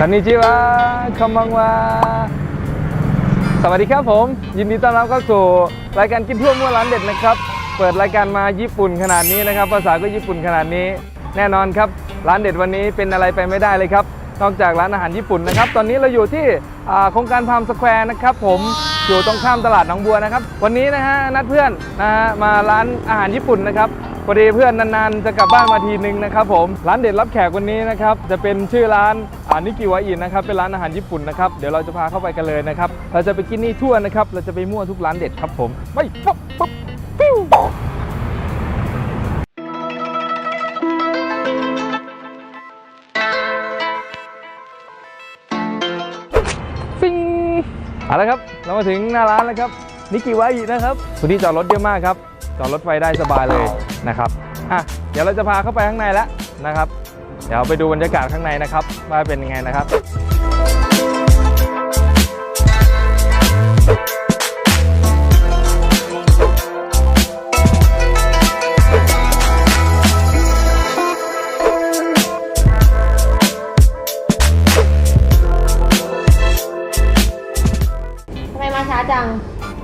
คอนนิจิวะคอมบังวาสวัสดีครับผม ยินดีต้อนรับเข้าสู่รายการกินทั่วมั่วร้านเด็ดนะครับ เปิดรายการมาญี่ปุ่นขนาดนี้นะครับ ภาษาก็ญี่ปุ่นขนาดนี้ แน่นอนครับ ร้านเด็ดวันนี้เป็นอะไรไปไม่ได้เลยครับ นอกจากร้านอาหารญี่ปุ่นนะครับ ตอนนี้เราอยู่ที่โครงการพามสแควร์นะครับผมอยู่ตรงข้ามตลาดหนองบัวนะครับ วันนี้นะฮะนัดเพื่อนนะฮะมาร้านอาหารญี่ปุ่นนะครับพอดีเพื่อนนานๆ จะกลับบ้านมาทีนึงนะครับผมร้านเด็ดรับแขกวันนี้นะครับจะเป็นชื่อร้านานิกิวาอินนะครับเป็นร้านอาหารญี่ปุ่นนะครับเดี๋ยวเราจะพาเข้าไปกันเลยนะครับเราจะไปกินนี่ทั่วนะครับเราจะไปมั่วทุกร้านเด็ดครับผมไปปุ๊บปุ๊บปิ้วฟิงเอาละครับ เรามาถึงหน้าร้านแล้วครับนิกิวาอินะครับพื้นที่จอดรถเยอะมากครับจอดรถไฟได้สบายเลยนะครับอะเดี๋ยวเราจะพาเข้าไปข้างในแล้วนะครับ เดี๋ยวไปดูบรรยากาศข้างในนะครับ ว่าเป็นยังไงนะครับทำไมมาช้าจัง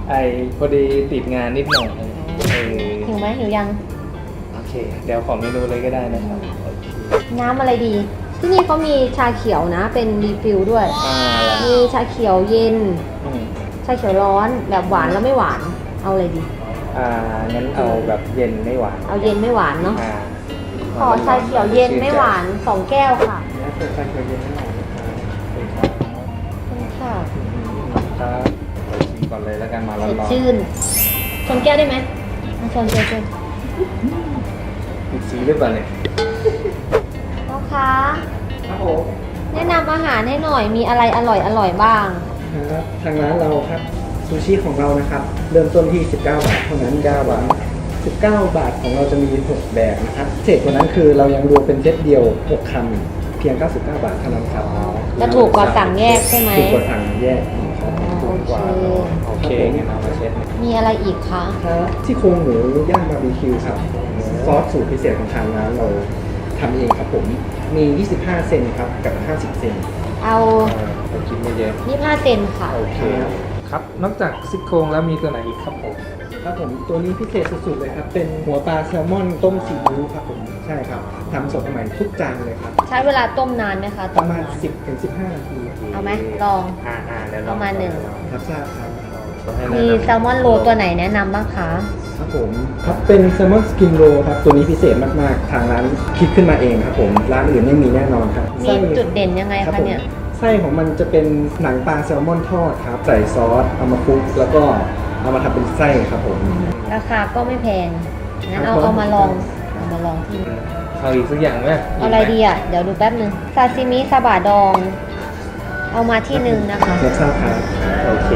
ไอพอดีติดงานนิดหน่อยเออหิวไหมหิวยัง โอเค เดี๋ยวขอเมนูเลยก็ได้นะครับโอเค น้ำอะไรดี ที่นี่เขามีชาเขียวนะ เป็นรีฟิลด้วย อ่าแล้วมีชาเขียวเย็น อืมชาเขียวร้อน แบบหวานแล้วไม่หวาน เอาอะไรดี อ่างั้นเอาแบบเย็นไม่หวานเอาเย็นไม่หวานเนาะ อ่าขอชาเขียวเย็นไม่หวานสองแก้วค่ะงั้นเป็นชาเขียวเย็นไม่หวานนะครับขอบคุณค่ะครับเดี๋ยวชิมก่อนเลยแล้วกันมาร้สอนดๆชื่นชนแก้วได้ไหมอะชนชนชนติดสีหรือเปล่าเนี่ยพ่อ คะครับผมแนะนำอาหารให้หน่อยมีอะไรอร่อยอร่อยบ้างครับทางร้านเราครับซูชิของเรานะครับ เริ่มต้นที่ 19 บาทเท่านั้น9บาท19 บาทของเราจะมี 6 แบบนะครับพิเศษกว่านั้นคือเรายังรวมเป็นเซตเดียว 6คำเพียง 99 บาทเท่านั้นครับจะถูกกว่าสั่งแยกใช่ไหมถูกกว่าสั่งแยกครับอ๋อถูกกว่าโอโอเคเคงั้นเอามาเช็ดมีอะไรอีกคะ ครับที่โครงหมูย่างบาร์บีคิวครับซอสสูตรพิเศษของทางร้านเรา ทำเองครับผม มี 25 เซนครับกับ 50 เซนเอาอ่าเราคิดไม่เยอะนี่ผ้าเซนค่ะ โอเคครับนอกจากซี่โครงแล้วมีตัวไหนอีกครับผม ครับผมตัวนี้พิเศษสุดๆเลยครับ เป็นหัวปลาแซลมอนต้มซีอิ๊วครับผม ใช่ครับทำสดใหม่ทุกจานเลยครับ ใช้เวลาต้มนานไหมคะปต้ระมมาณนาน10ถึง15 นาทีเอาไหมลอง อ่าอ่าเดี๋ยวลองประมาณหนึ่ง ครับทราบครับให้มีแนะนำแซลมอนโรตัวไหนแนะนำบ้างคะ ครับผมครับเป็นแซลมอนสกินโรครับตัวนี้พิเศษมากๆ ทางร้านคิดขึ้นมาเองครับผมร้านอื่นไม่มีแน่นอนครับมีจุดเด่นยังไงรับคะผมเนี่ย ไส้ของมันจะเป็นหนังปลาแซลมอนทอดครับใส่ซอสเอามาคลุกแล้วก็เอามาทำเป็นไส้ครับผม ราคาก็ไม่แพงงั้นเอาครับผม เอามาลองเอามาลองที่เอาอีกสักอย่างไหมเอาอะไรดีอะ เดี๋ยวดูแป๊บนึงซาซิมิซาบะดอง เอามาที่หนึ่งนะคะ รับทราบครับโอเค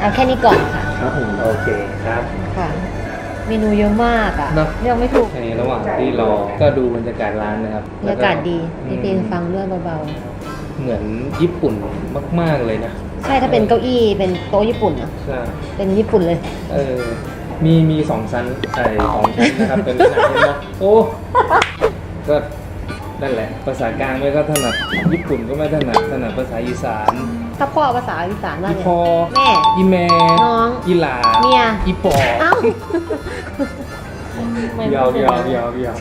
เอาแค่นี้ก่อนค่ะ ครับผม โอเคครับ ค่ะ เมนูเยอะมากอะเนอะ เลือกไม่ถูกในระหว่างที่รอก็ดูบรรยากาศร้านนะครับบรรยากาศดีมีเพลงอืมฟังด้วยเบาเหมือนญี่ปุ่นมาก ๆ เลยนะ ๆ ใช่ถ้าเป็นเก้าอี้เป็นโต๊ะญี่ปุ่นอะ ใช่ เป็นญี่ปุ่นเลย เออ มีมีสองชั้นไอ้สองชั้นนะครับ เป็นหนังเห็นไหมโอ้ ก็นั่นแหละ ภาษากลางไม่ก็ถนัด ญี่ปุ่นก็ไม่ถนัด ถนัดภาษาอีสาน ถ้าพ่อภาษาอีสานว่าอีไงพอแม่ อีแม่น้องอีหลาเมีย อีปอเอ้าไม่เดียวพูเดีดยวอางนั้นเดียวเดียว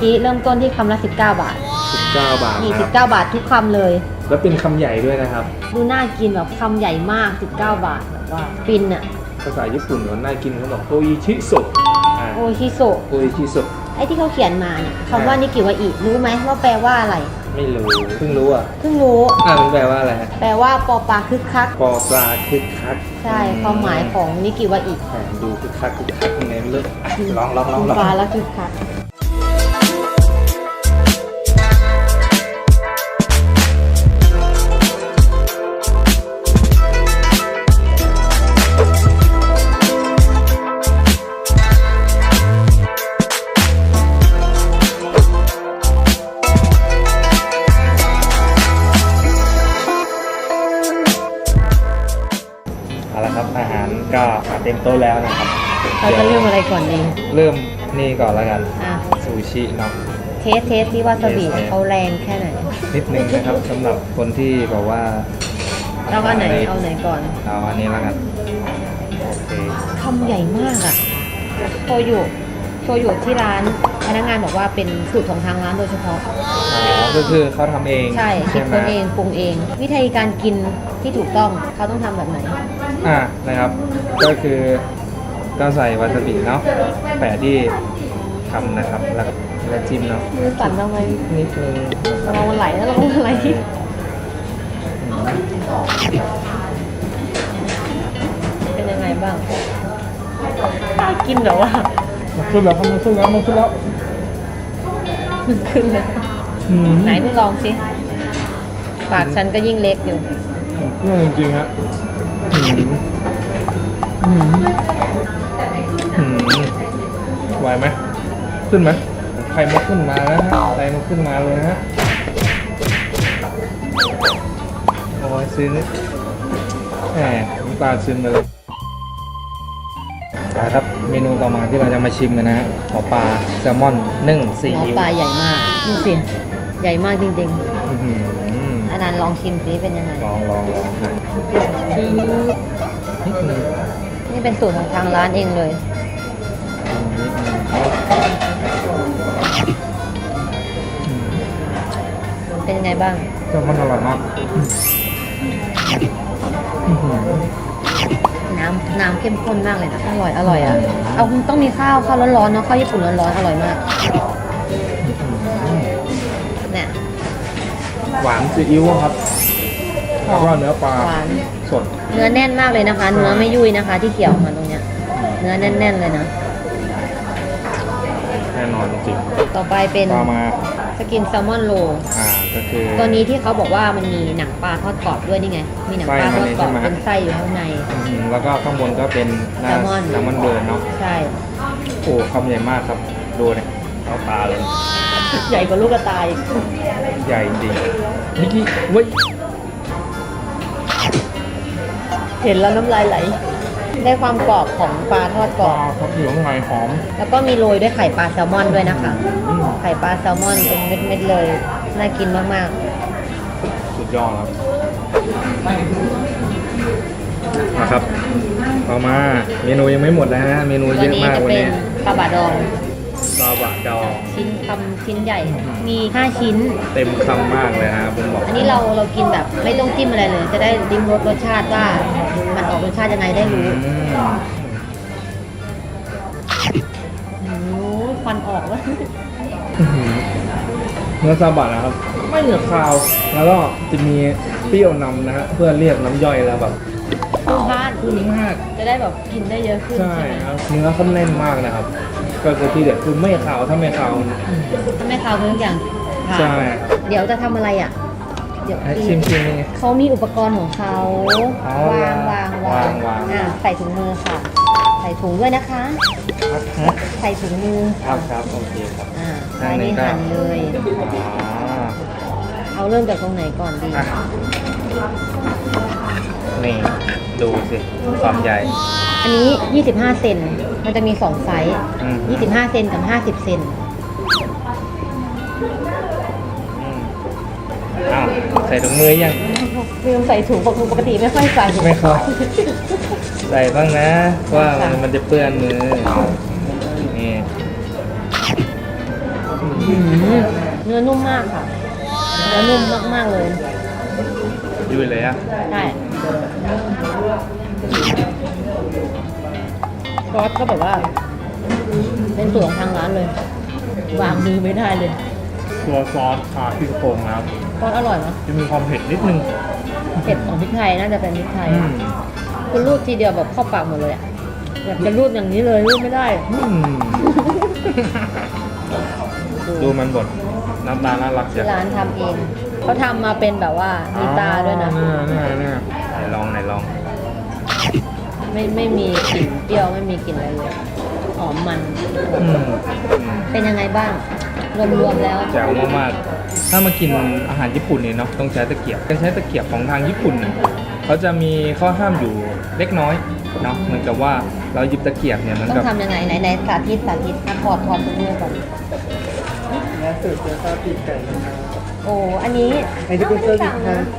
ชิเริ่มต้นที่คำละ 19 บาทสิบเก้าบาทนี่ครับ19บาททุกคำเลย แล้วเป็นคำใหญ่ด้วยนะครับ ดูน่ากินแบบคำใหญ่มาก 19 บาทแบบว่าฟินอะภาษาญี่ปุ่นมันน่ากินเขาบอกโออิชิโซะอ่าโอชิโซะโออิชิโซะไอ้ที่เขาเขียนมาเนี่ยคำว่านิกิวาอิรู้ไหมว่าแปลว่าอะไรไม่รู้เพิ่งรู้อะเพิ่งรู้ อ่ามันแปลว่าอะไรฮะแปลว่าปอปลาคึกคัก ปอปลาคึกคักใช่ความหมายของนิกิวาอิแหมดูคึกคักคึกคักยังไงไม่รู้อะลองลองลองลองปลาแล้วคึกคัก ต็มโต๊ะแล้วนะครับเราจะเริ่มอะไรก่อนดีเริ่มนี่ก่อนแล้วกันอะซูชิเนาะ เทสเทสที่วาซาบิเทสเทส เขาแรงแค่ไหนนิดนึงนะครับสำหรับคนที่บอกว่าเราเอาไหนเอาไหนก่อนเอาอันนี้แล้วกันโอเคคำใหญ่มากอะโชยุโชยุที่ร้านพนักงานบอกว่าเป็นสูตรของทางร้านโดยเฉพาะ อ๋อก็คือเขาทำเองใช่คิดไหมคนเองปรุงเอง วิธีการกินที่ถูกต้องเขาต้องทำแบบไหน อ่านะครับ ก็คือก็ใส่วาซาบิเนาะแปะที่ทำนะครับ แล้วแล้วจิ้มเนาะมือสั่นทำไมนิดนึงระวังมันไหลนะระวังมันไหลเป็นยังไงบ้างน่ากินเหรอวะมันขึ้นแล้วครับมันขึ้นแล้วมันขึ้นแล้วมันขึ้นเลยอืมไหนมึงลองสิปากฉันก็ยิ่งเล็กอยู่ขึ้นจริงๆฮะอืมอืมอืม ไหวไหมขึ้นไหมไข่มุกขึ้นมาแล้วฮะไข่มุกขึ้นมาเลยฮะโอ้ยซึ้งแหมน้ำตาซึมไปเลยนะครับเมนูต่อมาที่เราจะมาชิมกันนะฮะหมอปลาแซลมอนนึ่งซีหมออิ๊วปลาใหญ่มากดูสิใหญ่มากจริงอื้อหือๆอันนั้นลองชิมสิเป็นยังไงลองลองลองฮะ นิดนึงนี่เป็นสูตรของทางร้านเองเลยเป็นยังไงบ้างแซลมอนอร่อยมากอื้อหือน้ำน้ำเข้มข้นมากเลยนะอร่อยอร่อยอะเอาต้องมีข้าวข้าวร้อนๆเนาะข้าวญี่ปุ่นร้อนๆอร่อยมากเนี่ยหวานซีอิ๊วครับแล้วก็เนื้อปลาหวาน สดเนื้อแน่นมากเลยนะคะ เนื้อไม่ยุ่ยนะคะ ที่เกี่ยวมาตรงเนี้ย เนื้อแน่นๆเลยนะ แน่นอนจริงต่อไปเป็นๆต่อมาสกินแซลมอนโรอ่าก็คือ ตัวนี้ที่เขาบอกว่ามันมีหนังปลาทอดกรอบด้วยนี่ไง มีหนังปลาทอดกรอบไส้มันเลยใช่ไหมเป็นไส้อยู่ข้างในอื้อหือแล้วก็ข้างบนก็เป็นหน้าแซลมอนแซลมอนเบิร์นเนาะใช่โอ้คำใหญ่มากครับดูเนี่ยเอาตาเลย ใหญ่กว่าลูกกระต่ายอีกใหญ่จริงนิกกี้เว้ย เห็นแล้วน้ำลายไหล ได้ความกรอบของปลาทอดกปรอลาบ ครับอยู่ข้างในหอมแล้วก็มีโรยด้วยไข่ปลาแซลมอนด้วยนะคะอืมไข่ปลาแซลมอนเป็นเม็ดๆเลย น่ากินมากสุดยอดครับนะครับต่อมาเมนูยังไม่หมดนะฮะเมนูๆ เยตัวอะนี้มากจะวันเป็นนี้ปลาบะดอง ซาบะดองชิ้นคำชิ้นใหญ่ มี 5 ชิ้น เต็มคำมากเลยนะครับผมบอกอันนี้เราเรากินแบบไม่ต้องจิ้มอะไรเลย จะได้ริมรสรสชาติว่า มันออกรสชาติยังไงได้รู้อืมโอ้ยควันออกแล้วเนื้อซาบะนะครับ ไม่เหนือคาวแล้วก็จะมีเปรี้ยวนำนะฮะเพื่อเรียกน้ำย่อยแล้วแบบคุณพลาดขึ้นมาก จะได้แบบกินได้เยอะขึ้นใช่ใช่ไหมครับเนื้อเขาแน่นมากนะครับ ก็คือที่เด็ดคือไม่ขาวถ้าไม่ขาวถ้าไม่คาวคือทุกอย่างผ่านใช่เดี๋ยวจะทำอะไรอะ เดี๋ยวให้ชิมชิมนี่ไงเขามีอุปกรณ์ของเขาอ๋อวางวางวางวาง อ่าใส่ถุงมือค่ะ ใส่ถุงด้วยนะคะ ครับฮะใส่ถุงมือครับครับโอเคครับอ่าอัอันนนี้นี้ก็หั่นเลย อ่าเอาเริ่มจากตรงไหนก่อนดีอะนี่ดูสิความใหญ่ อันนี้ 25 เซนมันจะมี 2 ไซส์ อืม 25 เซนกับ 50 เซนอืม อ้าวใส่ถุงมือยัง ลืมใส่ถุงปกติไม่ค่อยใส่ไม่ค่อย ใส่บ้างนะว่ามันมันจะเปื้อนมือนี่อืมเนื้อนุ่มมากค่ะ เนื้อนุ่มมากๆเลยยุ่ยเลยอะใช่ซอสก็แบบว่า เป็นสูตรของทางร้านเลย วางมือไม่ได้เลย ตัวซอสอ่าพริกโป่งนะครับ ซอสอร่อยนะจะมีความเผ็ดนิดนึงเผ็ดของพริกไทยน่าจะเป็นพริกไทยอืมคุณรูดทีเดียวแบบเข้าปากหมดเลยอะแบบจะรูดอย่างนี้เลยรูดไม่ได้ อืมดูมันบดน้ำตาลน่ารักที่จ้ะร้านทำเอง เขาทำมาเป็นแบบว่ามีตาด้วยนะเนี่ยเนี่ยเนี่ยไหนลองไหนลอง ไม่ไม่มีกลิ่นเปรี้ยวไม่มีกลิ่นอะไรเลยหอมมัน อืมอืมเป็นยังไงบ้าง รวมๆแล้ว แจ๋วมากๆ ถ้ามากินอาหารญี่ปุ่นเนี่ยเนาะต้องใช้ตะเกียบการใช้ตะเกียบของทางญี่ปุ่นเนี่ยเขาจะมีข้อห้ามอยู่เล็กน้อยเนาะเหมือนกับว่าเราหยิบตะเกียบเนี่ยมือนต้อกับ งทำยังไงไหนไหนสาธิตสาธิตอะถอดถอดตรงนี้ก่อนและสูตรเกี๊ยวซาปีกไก่นะครับ โอ้อันนี้อันนี้เป็นเซอร์วิสทาง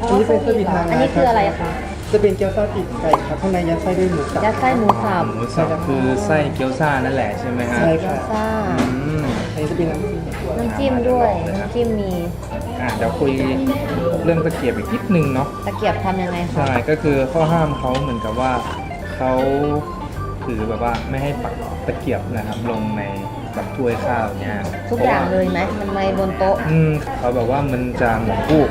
อันนี้เป็นเซอร์วิสทาง อันนี้คืออะไรคะจะเป็นเกี๊ยวซาปีกไก่ครับข้างในยัดไส้ด้วยหมูสับ ยัดไส้หมูสับหมูสับคือไส้เกี๊ยวซ่านั่นแหละใช่ไหมฮะใช่ เกี๊ยวซ่าอืมอันนี้จะเป็นน้ำจิ้มน้ำ จิ้มด้วยน้ำจิ้มมีอะเดี๋ยวคุยเรื่องตะเกียบอีกนิดนึงเนาะตะเกียบทำยังไงคะใช่ก็คือข้อห้ามเขาเหมือนกับว่าเขาถือแบบว่าไม่ให้ปักตะเกียบนะครับลงในแบบถ้วยข้าวเนี่ยทุกอย่างเลยไหมมันไม่บนโต๊ะอืมเขาแบบว่ามันจะเหมือนทูบ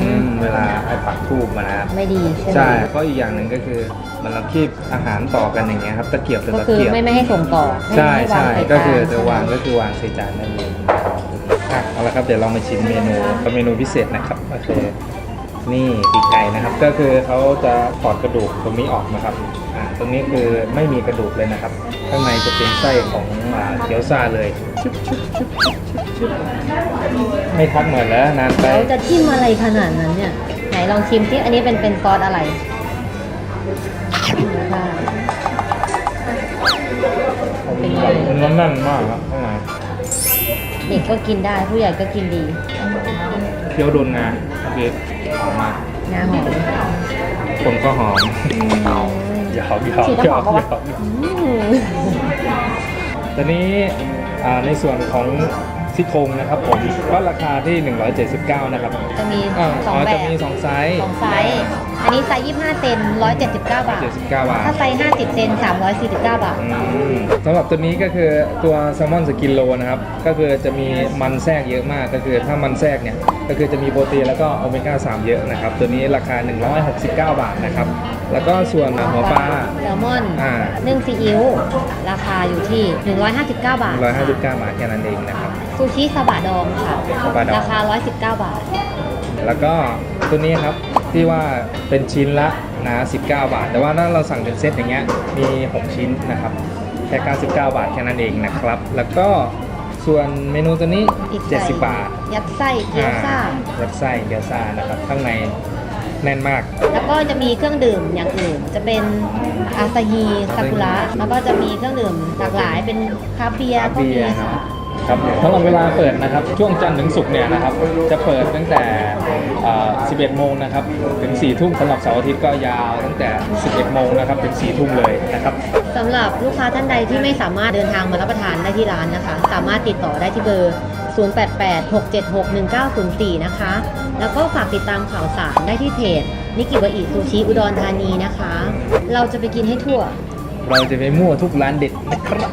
อืมเวลาไอ้ปักทูบมานะครับไม่ดีใช่ไหมใช่ก็อีกอย่างหนึ่งก็คือมันเราคีบอาหารต่อกันอย่างเงี้ยครับตะเกียบต่อก็ตะคือเกียบไม่ไม่ให้ส่งต่อไม่ใช่ให้วางใช่ใส่ก็คือจานจะวางก็คือวางใส่จานนั่นเอง อะเอาละครับเดี๋ยวเรามาชิมเมนูเมนูพิเศษนะครับก็คือนี่ปีกไก่นะครับ ก็คือเขาจะถอดกระดูกตรงนี้ออกนะครับอ่าตรงนี้คือไม่มีกระดูกเลยนะครับ ข้างในจะเป็นไส้ของอ่าเกี๊ยวซาเลยชุบชุบชุบชุบชุบชุบไม่ทักเหมือนแล้วนานไปเราจะจิ้มอะไรขนาดนั้นเนี่ย ไหนลองชิมที่อันนี้เป็นเป็นซอสอะไรค่ะเป็นไง มันแน่นมากครับข้างใน ด็กก็กินได้ผู้ใหญ่ก็กินดีเคี้ยวโดนงาโอเคหอมมากงาหอมผมก็หอมอืมหยอกหยอกฉีดหยน้ำหออกมปะหวะยอกอืมตอนนี้อ่าในส่วนของซี่โครงนะครับผมก็ราคาที่ 179 นะครับ จะมีอ่าสองอ๋อแบจะบมี2ไซส์สองไซส์ อันนี้ไซส์25 เซน179 บาท 79 บาทถ้าไซส์50 เซน349 บาท อืมสำหรับตัวนี้ก็คือตัวแซลมอนสกินโลนะครับ ก็คือจะมีมันแทรกเยอะมาก ก็คือถ้ามันแทรกเนี่ย ก็คือจะมีโปรตีนแล้วก็โอเมก้า 3 เยอะนะครับ ตัวนี้ราคา 169 บาทนะครับ แล้วก็ส่วนหัวปลา แซลมอนอ่า นึ่งซีอิ๊วราคาอยู่ที่ 159 บาท159 บาทแค่นั้นเองนะครับ ซูชิซาบะดองค่ะซาบะดอง ราคา 119 บาท แล้วก็ตัวนี้ครับ ที่ว่าเป็นชิ้นละนะ19 บาท แต่ว่าถ้าเราสั่งเป็นเซตอย่างเงี้ยมี 6 ชิ้นนะครับแค่99 บาทแค่นั้นเองนะครับ แล้วก็ส่วนเมนูตัวนี้อีกไก่70 บาท ยัดไส้เกี๊ยวซ่าอ่ยัดไส้เกี๊ยวซ่านะครับข้างในแน่นมาก แล้วก็จะมีเครื่องดื่มอย่างอื่น จะเป็นอาซาฮีซากุระแล้วก็จะมีเครื่องดื่มหลากหลายเป็นคาเฟียก็มีค่ะ ครับสำหรับเวลาเปิดนะครับ ช่วงจันทร์ถึงศุกร์เนี่ยนะครับ จะเปิดตั้งแต่เอ่อ11 โมงนะครับ ถึง 4 ทุ่มสำหรับเสาร์อาทิตย์ก็ยาวตั้งแต่ 11 โมงนะครับ ถึง 4 ทุ่มเลยนะครับ สำหรับลูกค้าท่านใดที่ไม่สามารถเดินทางมารับประทานได้ที่ร้านนะคะ สามารถติดต่อได้ที่เบอร์ 0886761904 นะคะ แล้วก็ฝากติดตามข่าวสารได้ที่เพจนิกิวะอิซูชิอุดรธานีนะคะ เราจะไปกินให้ทั่ว เราจะไปมั่วทุกร้านเด็ดนะครับ